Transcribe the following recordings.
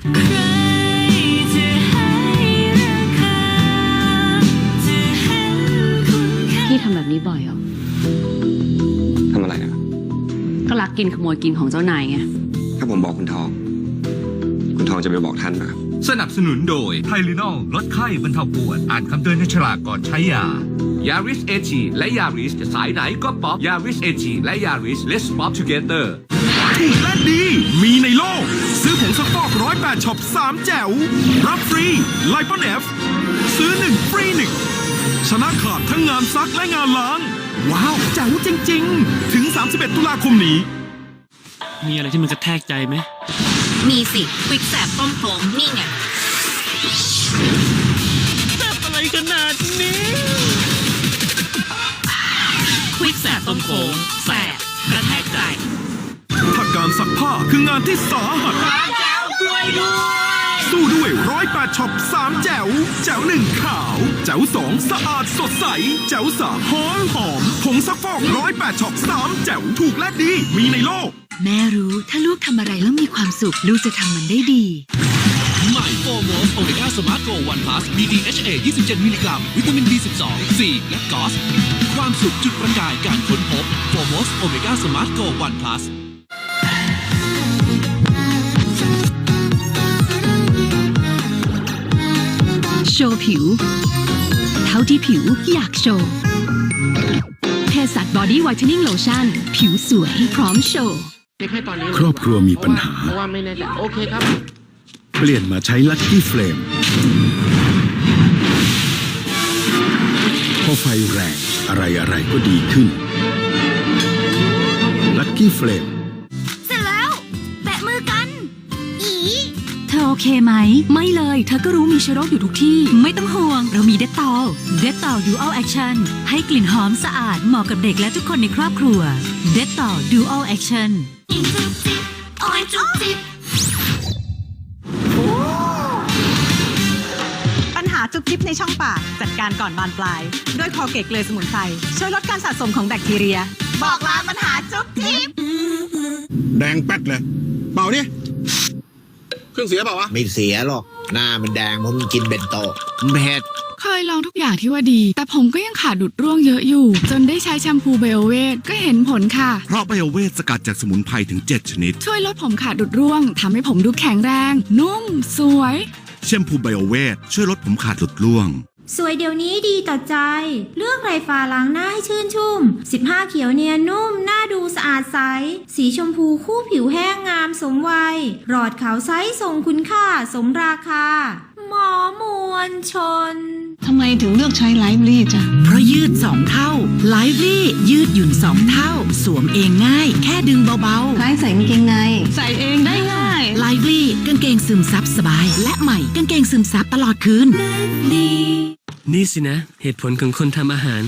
พี่ทำแบบนี้บ่อยเหรอ ทำอะไรอะ ก็รักกินขโมยกินของเจ้านายไง ถ้าผมบอกคุณทอง คุณทองจะไปบอกท่านนะสนับสนุนโดยไทลินอลลดไข้บรรเทาปวด อ่านคำเตือนในฉลากก่อนใช้ยายาริสเอชีและยาริสจะสายไหนก็ป๊อปยาริสเอชีและยาริส let's pop together ถูกและดี มีในโลก ซื้อผงซักฟอกร้อยแปดช็อปสามแจ๋ว รับฟรีไลปอนเอฟซื้อหนึ่งฟรีหนึ่งชนะขาดทั้งงานซักและงานล้าง ว้าวแจ๋วจริง ๆ ถึง 31 ตุลาคมนี้ มีอะไรที่มันกระแทกใจไหม มีสิ ควิกแสบต้อมโคลงนี่ไง คืองานที่สาหัสสู้ด้วยร้อยแปดช็อปสามแจ๋วแจ๋วหนึ่งขาว แจ๋วสองสะอาดสดใส แจ๋วสามหอมหอมผงซักฟอกร้อยแปดช็อปสามแจ๋วถูกและดี มีในโลก แม่รู้ถ้าลูกทำอะไรแล้วมีความสุข ลูกจะทำมันได้ดีใหม่โฟโมสโอเมก้าสมาร์ทโกวันพลัส BDHA 27 มิลลิกรัม วิตามิน B12 C และกอสความสุขจุดประกายการค้นพบโฟโมสโอเมก้าสมาร์ทโกวันพลัส โชว์ผิว เท่าที่ผิวอยากโชว์เภสัชบอดี้ไวท์เทนนิ่งโลชั่นผิวสวยพร้อมโชว์ ครอบครัวมีปัญหา เพราะว่าไม่แน่ใจโอเคครับ เปลี่ยนมาใช้ลั c กี้เฟลมพอไฟแรงอะไรอะไรก็ดีขึ้นลั c กี้เฟลม เธอโอเคไหม ไม่เลย เธอก็รู้มีเชื้อโรคอยู่ทุกที่ ไม่ต้องห่วง เรามีเดตตอลเดตตอลดูอัลแอคชั่นให้กลิ่นหอมสะอาดเหมาะกับเด็กและทุกคนในครอบครัวเดตตอลดูอัลแอคชั่นอิงจุ๊บจิ๊บโอ้ยจุ๊บจิ๊บปัญหาจุ๊บจิ๊บในช่องปาก จัดการก่อนบานปลาย ด้วยคอเกตเกลือสมุนไพรช่วยลดการสะสมของแบคทีเรีย บอกลาปัญหาจุ๊บจิ๊บแดงแป๊ดเลย เปล่าเนี่ยเค รื่องเสียเปล่าวะ ไม่เสียหรอก หน้ามันแดงเพราะมันกินเบนโตเผ็ด เคยลองทุกอย่างที่ว่าดี แต่ผมก็ยังขาดดุดร่วงเยอะอยู่ จนได้ใช้แชมพูไบโอเวทก็เห็นผลค่ะ เพราะไบโอเวทสกัดจากสมุนไพรถึง 7 ชนิด ช่วยลดผมขาดดุดร่วงทำให้ผมดูแข็งแรง นุ่ม สวย แชมพูไบโอเวทช่วยลดผมขาดหลุดร่วง สวยเดี๋ยวนี้ดีต่อใจ เลือกไรฟ้าล้างหน้าให้ชื่นชุ่ม 15 เขียวเนียนนุ่ม หน้าดูสะอาดใส สีชมพูคู่ผิวแห้งงามสมวัย หลอดขาวไซส์ทรงคุณค่าสมราคา หมอมวลชน ทำไมถึงเลือกใช้ไลฟ์ลี่จ้ะ เพราะยืด 2 เท่าไลฟ์ลี่ยืดหยุ่น 2 เท่า สวมเองง่าย แค่ดึงเบาคล้ายใส่กางเกงใน ใส่เองได้ง่ายๆไลฟ์ลี่กางเกงซึมซับสบาย และใหม่กางเกงซึมซับตลอดคืน นี่สินะ เหตุผลของคนทำอาหาร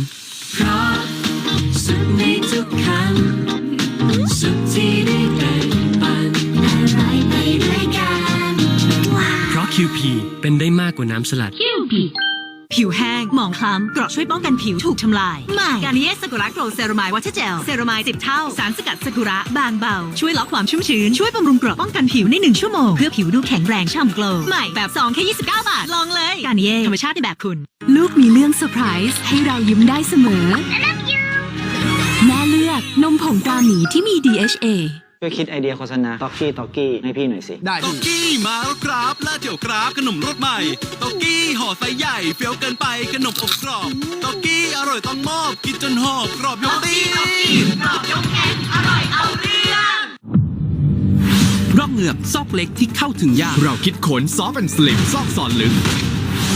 เพราะสุขในทุกคำสุขที่ได้แบ่งปันอะไรไปด้วยกัน เพราะ QP เป็นได้มากกว่าน้ำสลัด ผิวแห้ง หมองคล้ำเกราะช่วยป้องกันผิวถูกทำลาย ใหม่ การนิเยสกุระโกลเซรามายวัชเจล เซรามาย10 เท่า สารสกัดสกุระ บางเบา ช่วยล็อกความชุ่มชื้น ช่วยบำรุงเกราะป้องกันผิวใน 1 ชั่วโมง เพื่อผิวดูแข็งแรงฉ่ำโกลว์ใหม่แบบ2แค่29 บาท ลองเลย การนิเยธรรมชาติในแบบคุณ ลูกมีเรื่องเซอร์ไพรส์ให้เรายิ้มได้เสมอแม่เลือกนมผงตราหมีที่มี DHA ช่วยคิดไอเดียโฆษณาต็อกกี้ต็อกกี้ให้พี่หน่อยสิ ได้ตอกกี้มาแล้วครับล่าเจียวกราบขนมรสใหม่ตอกกี้ห่อไซส์ใหญ่เฟี้ยวเกินไปขนมอบกรอบตอกกี้อร่อยต้องมอบกินจนหอบกรอบยกตีร่องเหงือกซอกเล็กที่เข้าถึงยากเราคิดขนซอฟต์แอนด์สลิมซอกซอนลึก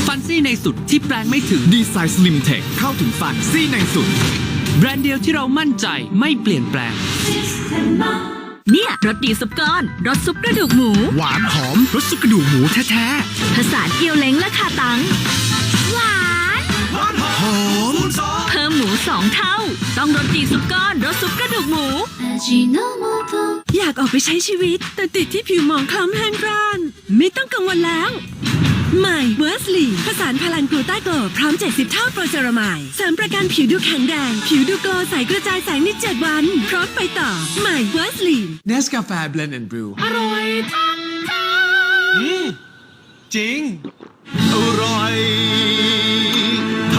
ฟันซี่ในสุดที่แปลงไม่ถึงดีไซน์สลิมเทคเข้าถึงฟันซี่ในสุด แบรนด์เดียวที่เรามั่นใจไม่เปลี่ยนแปลง เนี่ยรสดีซุปก้อนรสซุปกระดูกหมู หวานหอมรสสุกกระดูกหมูแท้ผสานเกี๊ยวเล้งและขาตัง หวานๆหอมเพิ่มหมูสองเท่า ต้องรสดีซุปก้อนรสซุปกระดูกหมู อยากออกไปใช้ชีวิต แต่ติดที่ผิวหมองคล้ำแห้งกร้าน ไม่ต้องกังวลแล้ว ใหม่เวอร์สลีผสานพลังกลูต้าโกลพร้อม 70 เท่าโปรเซรามายเสริมประกันผิวดูแข็งแรง ผิวดูโกลใสกระจายแสงใน7วัน พร้อมไปต่อ ใหม่เวอร์สลีเนสกาแฟเบลนด์แอนด์บรูอร่อยทั้งใจจริง อร่อยท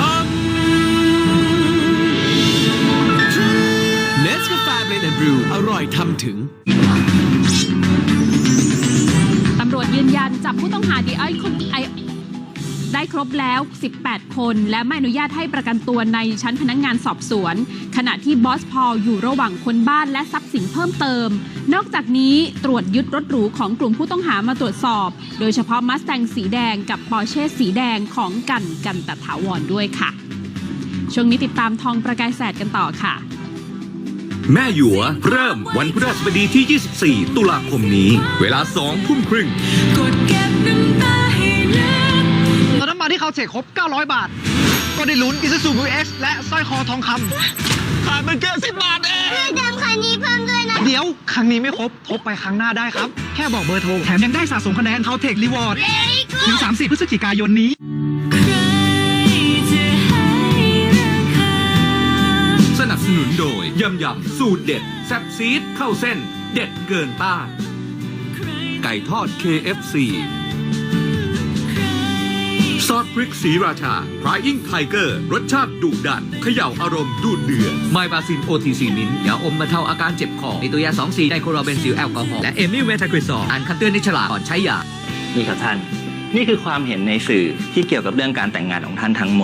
เนสกาแฟเบรนด์บรูอร่อยทำถึง ยืนยันจับผู้ต้องหาดีไอคนไอได้ครบแล้ว 18 คน และไม่อนุญาตให้ประกันตัวในชั้นพนักงงานสอบสวน ขณะที่บอสพอลอยู่ระหว่างคนบ้านและทรัพย์สินเพิ่มเติม นอกจากนี้ตรวจยึดรถหรูของกลุ่มผู้ต้องหามาตรวจสอบ โดยเฉพาะมัสแตงสีแดงกับปอร์เช่สีแดงของกันกันตะถาวรด้วยค่ะ ช่วงนี้ติดตามทองประกายแสดกันต่อค่ะ แม่หยัวเริ่มวันพฤหัสบดีที่ 24 ตุลาคมนี้ เวลา2ทุ่มครึ่งกดเก็บน้ำตาให้ลึกตอนน้ำมันที่เขาเทคครบ 900 บาท ก็ได้ลุ้น Isuzu VX และสร้อยคอทองคำขาดเป็นเกินสิบบาทเองเติมคันนี้เพิ่มด้วยนะ เดี๋ยว ครั้งนี้ไม่ครบทบไปครั้งหน้าได้ครับ แค่บอกเบอร์โทร แถมยังได้สะสมคะแนนเขาเทครีวอร์ดถึง 30 พฤศจิกายนนี้ นโดยยำยำสูตรเด็ด แซ่บซีดเข้าเส้น เด็ดเกินต้านไก่ทอด KFC ซอสพริกสีราชา Flying Tiger รสชาติดุดันเขย่าอารมณ์ดูดเดือดไมบาซิน OTC มิ้นยาอมบรรเทาอาการเจ็บคอมีตัวยา 2 4 ไดโครเบนซิลแอลกอฮอล์และเอมิลเมทากริซอลอ่านคำเตือนในฉลากก่อนใช้ยานี่ครับท่าน นี่คือความเห็นในสื่อที่เกี่ยวกับเรื่องการแต่งงานของท่านทั้งหมด